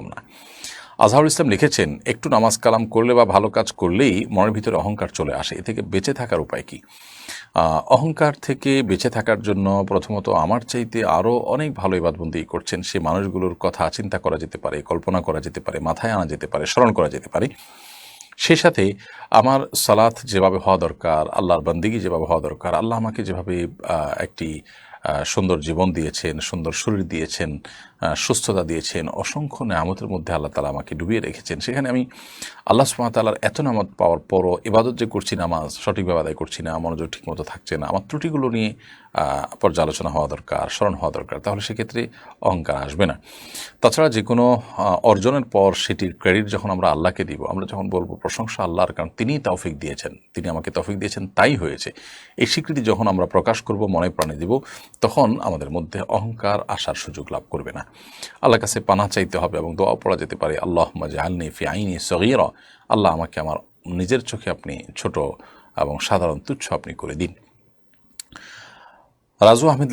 এরকম না। আজহারুল ইসলাম লিখেছেন, একটু নামাজ কালাম করলে বা ভালো কাজ করলেই মনের ভিতরে অহংকার চলে আসে। এ থেকে বেঁচে থাকার উপায় কি? অহংকার থেকে বেঁচে থাকার জন্য প্রথমত আমার চাইতে আরও অনেক ভালো ইবাদবন্দি করছেন। সে মানুষগুলোর কথা চিন্তা করা যেতে পারে, কল্পনা করা যেতে পারে, মাথায় আনা যেতে পারে, স্মরণ করা যেতে পারে। সেই সাথে আমার সালাত যেভাবে হওয়া দরকার, আল্লাহর বান্দিগি যেভাবে হওয়া দরকার, আল্লাহ আমাকে যেভাবে একটি সুন্দর জীবন দিয়েছেন, সুন্দর শরীর দিয়েছেন সুস্থতা দিয়েছেন, অসংখ্য নামতের মধ্যে আল্লাহ তালা আমাকে ডুবিয়ে রেখেছেন। সেখানে আমি আল্লাহ সুমাতালার এত নামত পাওয়ার পরও ইবাদত যে করছি না আমার সঠিকভাবে আদায় করছি না, মনোযোগ ঠিকমতো থাকছে না, আমার ত্রুটিগুলো নিয়ে পর্যালোচনা হওয়া দরকার, স্মরণ হওয়া দরকার, তাহলে সেক্ষেত্রে অহংকার আসবে না। তাছাড়া যে কোনো অর্জনের পর সেটির ক্রেডিট যখন আমরা আল্লাহকে দিব, আমরা যখন বলব প্রশংসা আল্লাহর, কারণ তিনিই তৌফিক দিয়েছেন, তিনি আমাকে তৌফিক দিয়েছেন, তাই হয়েছে। এই স্বীকৃতি যখন আমরা প্রকাশ করব, মনে প্রাণে দিব, তখন আমাদের মধ্যে অহংকার আসার সুযোগ লাভ করবে না। আল্লাহর কাছে পানা চাইতে হবে এবং দোয়া পড়া যেতে পারে আল্লাহ মাজালনি ফি আইনি সগির আল্লাহ আমাকে আমার নিজের চোখে আপনি ছোট এবং সাধারণ তুচ্ছ আপনি করে দিন। রাজু আহমেদ